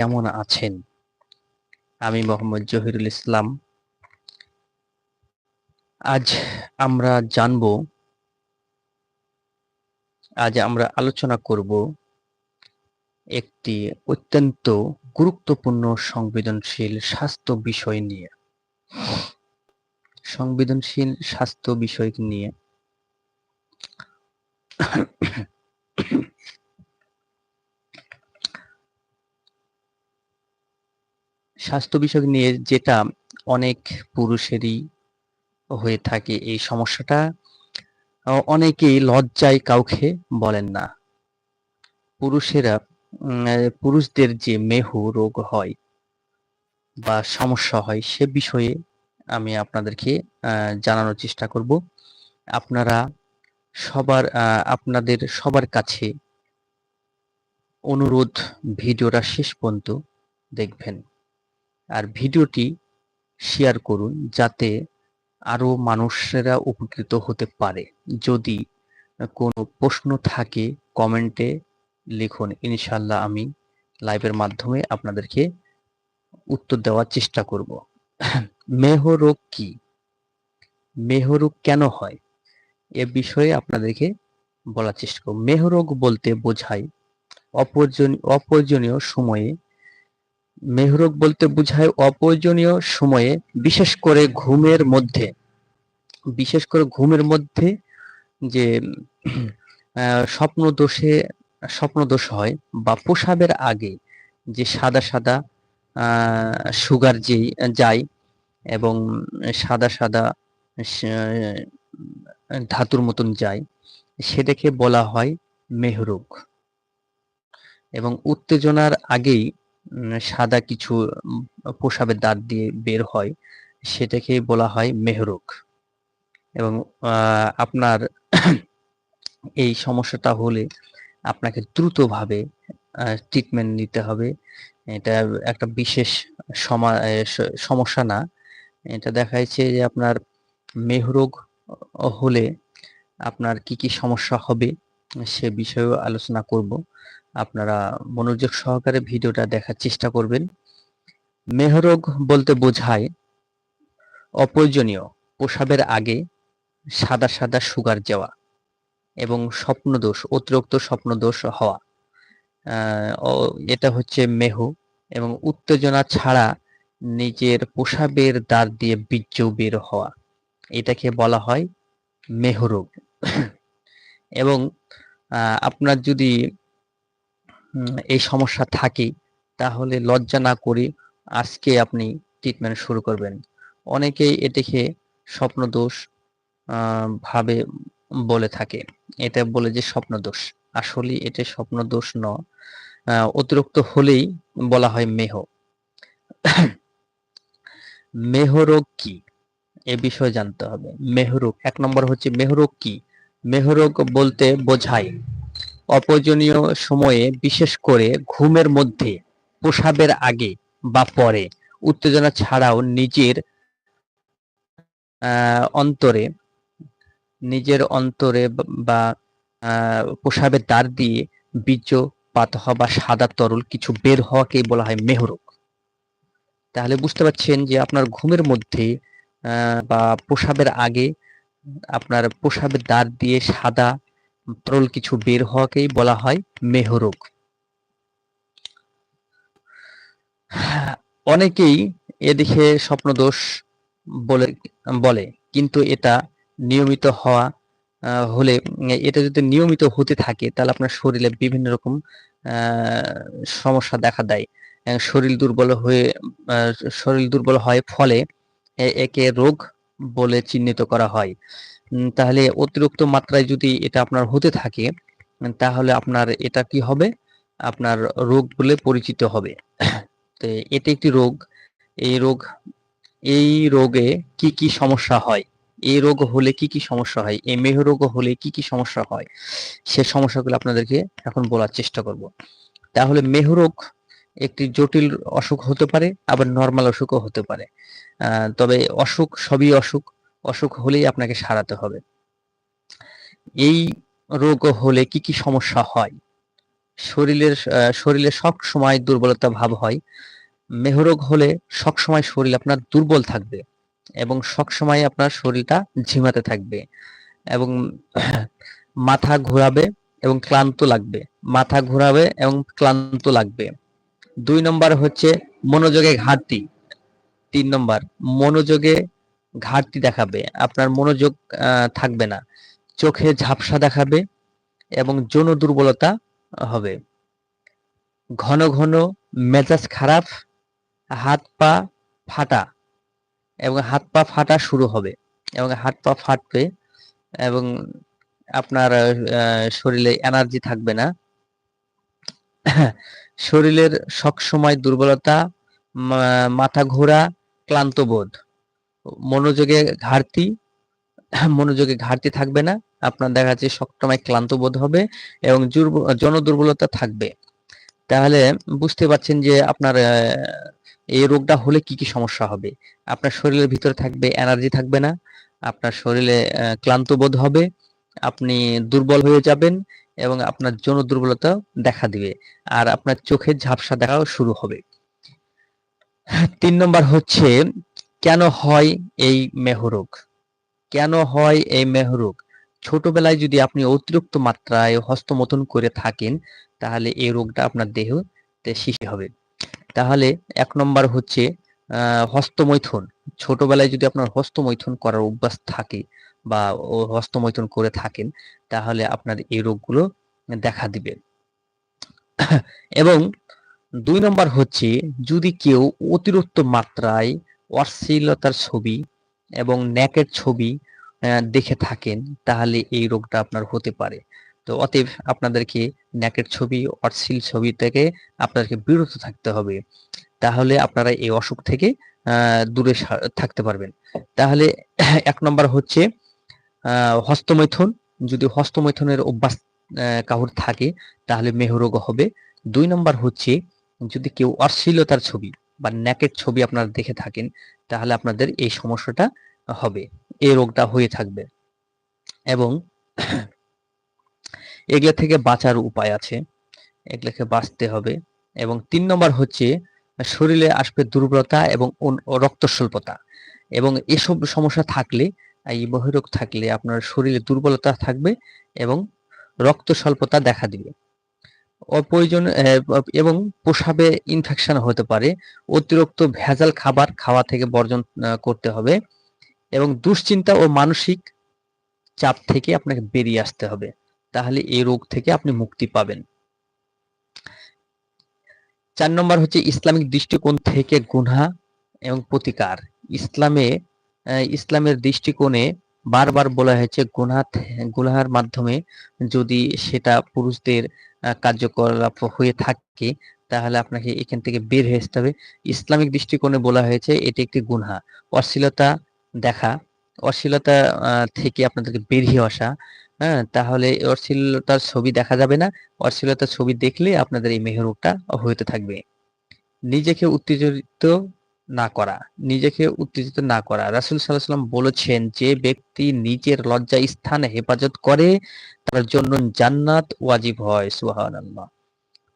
কেমন আছেন? আমি মোহাম্মদ জহিরুল ইসলাম। আজ আমরা জানব, আজ আমরা আলোচনা করব একটি অত্যন্ত গুরুত্বপূর্ণ সংবেদনশীল স্বাস্থ্য বিষয় নিয়ে। সংবেদনশীল স্বাস্থ্য বিষয় নিয়ে স্বাস্থ্য বিষয় নিয়ে যেটা অনেক পুরুষেরই হয়ে থাকে এই সমস্যাটা অনেকেই লজ্জায় কাউকে বলেন না। পুরুষেরা পুরুষদের যে মেহু রোগ হয় বা সমস্যা হয় সে বিষয়ে আমি আপনাদেরকে জানানোর চেষ্টা করব। আপনারা সবার আপনাদের সবার কাছে অনুরোধ, ভিডিওটা শেষ পর্যন্ত দেখবেন। আর ভিডিওটি শেয়ার করুন যাতে আরও মানুষেরা উপকৃত হতে পারে। যদি কোনো প্রশ্ন থাকে, কমেন্টে লিখুন। ইনশাল্লাহ আমি লাইভের মাধ্যমে আপনাদেরকে উত্তর দেওয়ার চেষ্টা করব। মেহরোগ কি? মেহরোগ কেন হয়? এ বিষয়ে আপনাদেরকে বলার চেষ্টা করব। মেহরোগ বলতে বোঝায় অপ্রয়োজনীয় সময়ে মেহরোগ বলতে বোঝায় অপ্রয়োজনীয় সময়ে, বিশেষ করে ঘুমের মধ্যে। বিশেষ করে ঘুমের মধ্যে যে স্বপ্ন দোষে স্বপ্ন দোষ হয় বা প্রসাবের আগে যে সাদা সাদা সুগার যে, যায় এবং সাদা সাদা ধাতুর মতন যায়, সেটাকে বলা হয় মেহরোগ এবং উত্তেজনার আগেই সাদা কিছু প্রসাবের দাঁত দিয়ে বের হয় সেটাকে বলা হয় মেহরোগ এবং আপনার এই সমস্যাটা হলে আপনাকে দ্রুতভাবে ট্রিটমেন্ট নিতে হবে। এটা একটা বিশেষ সমস্যা না। এটা দেখা যাচ্ছে যে আপনার মেহরোগ হলে আপনার কি কি সমস্যা হবে, সে বিষয়েও আলোচনা করব। আপনারা মনোযোগ সহকারে ভিডিওটা দেখার চেষ্টা করবেন। মেহরোগ বলতে বোঝায় অপ্রয়োজনীয়, প্রসাবের আগে সাদা সাদা সুগার যাওয়া এবং স্বপ্নদোষ, অতিরিক্ত স্বপ্নদোষ হওয়া। এটা হচ্ছে মেহ এবং উত্তেজনা ছাড়া নিজের প্রসাবের দ্বার দিয়ে বীর্য বের হওয়া। এটাকে বলা হয় মেহরোগ। এবং আপনার যদি এই সমস্যা থাকে, তাহলে লজ্জা না করে আজকে আপনি ট্রিটমেন্ট শুরু করবেন। অনেকেই এটিকে স্বপ্ন স্বপ্নদোষ ভাবে বলে থাকে। এটা বলে যে স্বপ্নদোষ। আসলে এটা স্বপ্নদোষ ন অতিরিক্ত হলেই বলা হয় মেহ। মেহরোগ কি? এ বিষয়ে জানতে হবে। মেহরোগ এক নম্বর হচ্ছে মেহরোগ কি? মেহরোগ বলতে বোঝায়। অপ্রয়োজনীয় সময়ে, বিশেষ করে ঘুমের মধ্যে, প্রসাবের আগে বা পরে, উত্তেজনা ছাড়াও নিজের অন্তরে নিজের অন্তরে বা প্রসাবের দ্বার দিয়ে বীর্য পাত হওয়া বা সাদা তরল কিছু বের হওয়াকেই বলা হয় মেহরোগ তাহলে বুঝতে পারছেন যে আপনার ঘুমের মধ্যে বা প্রসাবের আগে, আপনার প্রসাবের দ্বার দিয়ে সাদা তরল কিছু বের হওয়াকেই বলা হয় মেহরোগ অনেকেই এদিকে স্বপ্নদোষ বলে বলে, কিন্তু এটা নিয়মিত হওয়া হলে, এটা যদি নিয়মিত হতে থাকে, তাহলে আপনার শরীরে বিভিন্ন রকম সমস্যা দেখা দেয়। শরীর দুর্বল হয়ে শরীর দুর্বল হয় ফলে একে রোগ বলে চিহ্নিত করা হয়। তাহলে অতিরিক্ত মাত্রায় যদি এটা আপনার হতে থাকে তাহলে আপনার এটা কি হবে? আপনার রোগ বলে পরিচিত হবে। তো এটি একটি রোগ। এই রোগ, এই রোগে কি কি সমস্যা হয়? এই রোগ হলে কি কি সমস্যা হয়? এই মেহ রোগ হলে কি কি সমস্যা হয়? সে সমস্যাগুলো আপনাদেরকে এখন বলার চেষ্টা করব। তাহলে মেহ রোগ একটি জটিল অসুখ হতে পারে, আবার নর্মাল অসুখও হতে পারে। তবে অসুখ, সবই অসুখ। অসুখ হলেই আপনাকে সারাতে হবে। এই রোগ হলে কি কি সমস্যা হয়? শরীরের শরীরে সব সময় দুর্বলতা ভাব হয়। মেহরোগ হলে সব সময় শরীর আপনার দুর্বল থাকবে এবং সব সময় আপনার শরীরটা ঝিমাতে থাকবে এবং মাথা ঘোরাবে এবং ক্লান্ত লাগবে। মাথা ঘোরাবে এবং ক্লান্ত লাগবে। দুই নম্বর হচ্ছে মনোযোগে ঘাটতি। তিন নম্বর, মনোযোগে ঘাটতি দেখাবে, আপনার মনোযোগ থাকবে না। চোখে ঝাপসা দেখাবে এবং যৌন দুর্বলতা হবে। ঘন ঘন মেজাজ খারাপ, হাত পা ফাটা এবং হাত পা ফাটা শুরু হবে এবং হাত পা ফাটবে এবং আপনার শরীরে এনার্জি থাকবে না। শরীরের সবসময় দুর্বলতা মাথা ঘোরা, ক্লান্ত বোধ। মনোযোগে ঘাটতি মনোযোগে ঘাটতি থাকবে না। আপনার দেখা যাচ্ছে সবসময় ক্লান্ত বোধ হবে এবং জন দুর্বলতা থাকবে। তাহলে বুঝতে পারছেন যে আপনার এই রোগটা হলে কি কি সমস্যা হবে? আপনার শরীরের ভিতরে থাকবে এনার্জি থাকবে না, আপনার শরীরে ক্লান্ত বোধ হবে, আপনি দুর্বল হয়ে যাবেন এবং আপনার যৌন দুর্বলতা দেখা দিবে আর আপনার চোখের ঝাপসা দেখাও শুরু হবে। তিন নম্বর হচ্ছে কেন হয় এই মেহরোগ কেন হয় এই মেহরোগ ছোটবেলায় যদি আপনি অতিরিক্ত মাত্রায় হস্তমথন করে থাকেন, তাহলে এই রোগটা আপনার দেহতে সৃষ্টি হবে। তাহলে এক নম্বর হচ্ছে হস্তমৈথুন। ছোটবেলায় যদি আপনার হস্তমৈথুন করার অভ্যাস থাকে বা হস্তমৈথুন করে থাকেন, তাহলে আপনার এই রোগগুলো দেখা দিবে। এবং দুই নম্বর হচ্ছে, যদি কেউ অতিরিক্ত মাত্রায় অশ্লীলতার ছবি এবং ন্যাকের ছবি দেখে থাকেন, তাহলে এই রোগটা আপনার হতে পারে। তো অতএব আপনাদেরকে ন্যাকের ছবি, অশ্লীল ছবি থেকে আপনাদেরকে বিরত থাকতে হবে। তাহলে আপনারা এই অসুখ থেকে দূরে থাকতে পারবেন। তাহলে এক নম্বর হচ্ছে হস্তমৈথুন। যদি হস্তমৈথুনের অভ্যাস কাহুর থাকে, তাহলে মেহরোগ হবে। দুই নম্বর হচ্ছে, যদি কেউ অশ্লীলতার ছবি বা ন্যাকের ছবি আপনারা দেখে থাকেন, তাহলে আপনাদের এই সমস্যাটা হবে এই রোগটা হয়ে থাকবে। এবং এগুলা থেকে বাঁচার উপায় আছে, এগুলোকে বাঁচতে হবে। এবং তিন নম্বর হচ্ছে, শরীরে আসবে দুর্বলতা এবং অন- রক্ত স্বল্পতা এবং এসব সমস্যা থাকলে, এই বহিরোগ থাকলে আপনার শরীরে দুর্বলতা থাকবে এবং রক্ত স্বল্পতা দেখা দিবে। অপ্রয়োজন এবং প্রসাবে ইনফেকশন হতে পারে। অতিরিক্ত ভেজাল খাবার খাওয়া থেকে বর্জন করতে হবে এবং দুশ্চিন্তা ও মানসিক চাপ থেকে আপনাকে বেরিয়ে আসতে হবে। তাহলে এই রোগ থেকে আপনি মুক্তি পাবেন। চার নম্বর হচ্ছে ইসলামিক দৃষ্টিকোণ থেকে গুনাহ এবং প্রতিকার। ইসলামে ইসলামের দৃষ্টিকোণে বারবার বলা হয়েছে গুনাহ, গুনাহার মাধ্যমে যদি সেটা পুরুষদের কার্যকলাপ হয়ে থাকে, তাহলে আপনাকে এখান থেকে বের হয়ে আসতে হবে। ইসলামিক দৃষ্টিকোণে বলা হয়েছে এটি একটি গুনাহ। অশ্লীলতা দেখা, অশ্লীলতা থেকে আপনাদেরকে বেরিয়ে আসা হ্যাঁ তাহলে অশ্লীলতার ছবি দেখা যাবে না। অশ্লীলতার ছবি দেখলে আপনাদের এই মেহরোগটা হতে থাকবে। নিজেকে উত্তেজিত না করা, নিজেকে উত্তেজিত না করা। রাসুল সাল্লাম বলেছেন, যে ব্যক্তি নিজের লজ্জা স্থানে হেফাজত করে, তার জন্য জান্নাত ওয়াজিব হয়, সুবহানাল্লাহ।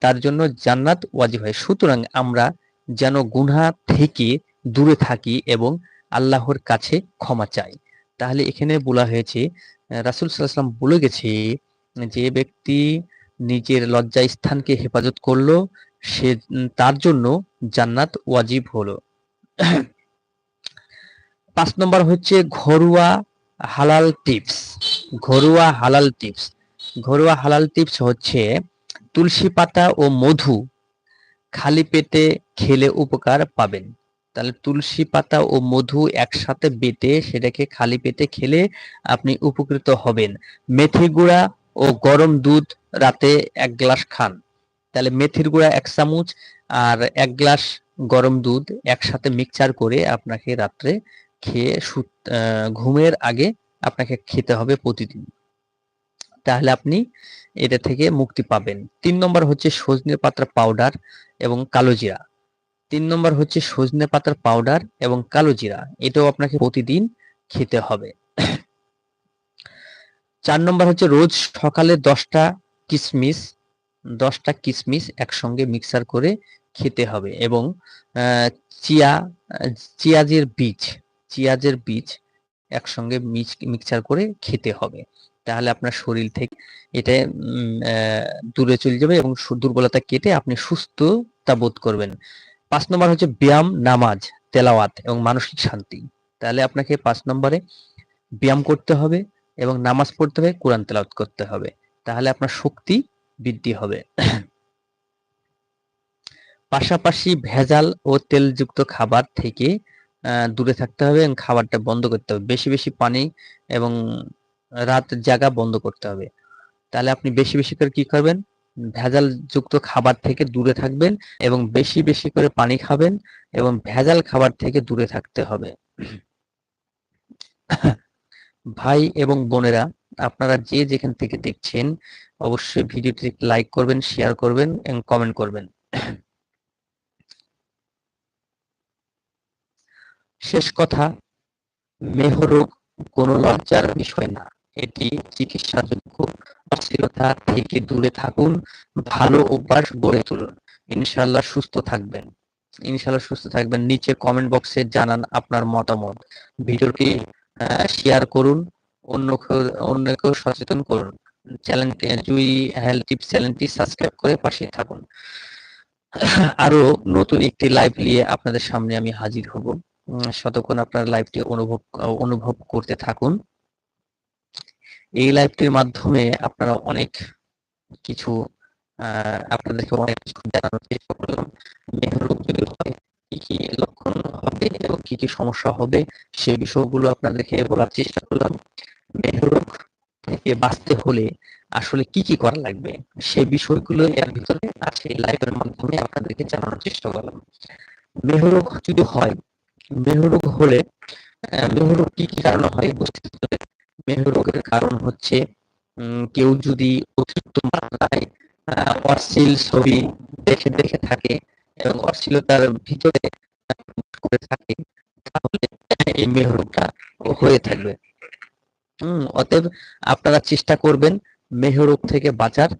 তার জন্য জান্নাত ওয়াজিব হয়। সুতরাং আমরা যেন গুনহা থেকে দূরে থাকি এবং আল্লাহর কাছে ক্ষমা চাই। তাহলে এখানে বলা হয়েছে, রাসুল সাল্লাম বলে গেছে, যে ব্যক্তি নিজের লজ্জা স্থানকে হেফাজত করল, সে, তার জন্য জান্নাত ওয়াজিব হলো। পাঁচ নম্বর হচ্ছে ঘরোয়া হালাল টিপস, ঘরোয়া হালাল টিপস। ঘরোয়া হালাল টিপস হচ্ছে তুলসী পাতা ও মধু খালি পেটে খেলে উপকার পাবেন। তাহলে তুলসী পাতা ও মধু একসাথে বেটে সেটাকে খালি পেটে খেলে আপনি উপকৃত হবেন। মেথি গুঁড়া ও গরম দুধ রাতে এক গ্লাস খান। তাহলে মেথির গুঁড়া এক চামচ আর এক গ্লাস গরম দুধ একসাথে মিক্সচার করে আপনাকে রাত্রে খেয়ে ঘুমের আগে আপনাকে খেতে হবে প্রতিদিন। তাহলে আপনি এটা থেকে মুক্তি পাবেন। তিন নম্বর হচ্ছে সজনে পাতার পাউডার এবং কালো জিরা। তিন নম্বর হচ্ছে সজনে পাতার পাউডার এবং কালো জিরা, এটাও আপনাকে প্রতিদিন খেতে হবে। চার নম্বর হচ্ছে রোজ সকালে দশটা কিশমিশ দশটা কিশমিশ একসঙ্গে মিক্সার করে খেতে হবে এবং চিয়া, চিয়াজের বীজ চিয়াজের বীজ একসঙ্গে মিক্সচার করে খেতে হবে। তাহলে আপনার শরীর থেকে এটা দূরে চলে যাবে এবং দুর্বলতা কেটে আপনি সুস্থতা বোধ করবেন। পাঁচ নম্বর হচ্ছে ব্যায়াম, নামাজ, তেলাওয়াত এবং মানসিক শান্তি। তাহলে আপনাকে পাঁচ নম্বরে ব্যায়াম করতে হবে এবং নামাজ পড়তে হবে, কোরআন তেলাওয়াত করতে হবে। তাহলে আপনার শক্তি বৃদ্ধি হবে। পাশাপাশি ভেজাল ও তেলযুক্ত খাবার থেকে দূরে থাকতে হবে এবং খাবারটা বন্ধ করতে হবে। বেশি বেশি পানি এবং রাত জাগা বন্ধ করতে হবে। তাহলে আপনি বেশি বেশি করে কি করবেন? ভেজাল যুক্ত খাবার থেকে দূরে থাকবেন এবং বেশি বেশি করে পানি খাবেন এবং ভেজাল খাবার থেকে দূরে থাকতে হবে। ভাই এবং বোনেরা, আপনারা যে যেখান থেকে দেখছেন, অবশ্যই ভিডিওটি লাইক করবেন শেয়ার করবেন এবং কমেন্ট করবেন। শেষ কথা, মেহরোগ কোনো লজ্জার বিষয় না। এটি চিকিৎসাযোগ্য। অস্থিরতা থেকে দূরে থাকুন, ভালো অভ্যাস গড়ে তুলুন। ইনশাল্লাহ সুস্থ থাকবেন। ইনশাল্লাহ সুস্থ থাকবেন। নিচে কমেন্ট বক্সে জানান আপনার মতামত। ভিডিওটি শেয়ার করুন অন্যকেও সচেতন করুন। চ্যানেলটি জুই হেলথ টিপস চ্যানেলটি সাবস্ক্রাইব করে পাশে থাকুন। আরও নতুন একটি লাইভ নিয়ে আপনাদের সামনে আমি হাজির হব। উম, ততক্ষণ আপনার লাইভটি অনুভব অনুভব করতে থাকুন। এই লাইভটির মাধ্যমে আপনারা অনেক কিছু আপনাদেরকে অনেক কিছু জানানোর চেষ্টা করলাম। যদি হয় কি কি লক্ষণ হবে এবং কি কি সমস্যা হবে সে বিষয়গুলো আপনাদেরকে বলার চেষ্টা করলাম। মেহরোগ থেকে বাঁচতে হলে আসলে কি কি করা লাগবে সেই বিষয়গুলো এর ভিতরে আছে লাইভের মাধ্যমে আপনাদেরকে জানানোর চেষ্টা করলাম। মেহরোগ যদি হয় মেহরোগ হলে আহ, মেহরোগ কি কি কারণে হয় বুঝতে হবে মেহরোগের কারণ হচ্ছে কেউ যদি অতিরিক্ত মাত্রায় অশ্লীল ছবি দেখে দেখে থাকে এবং অশ্লীলতার ভিতরে করে থাকে, তাহলে এই মেহরোগটা হয়ে থাকবে। হম, অতএব আপনারা চেষ্টা করবেন মেহরুক থেকে বাঁচার।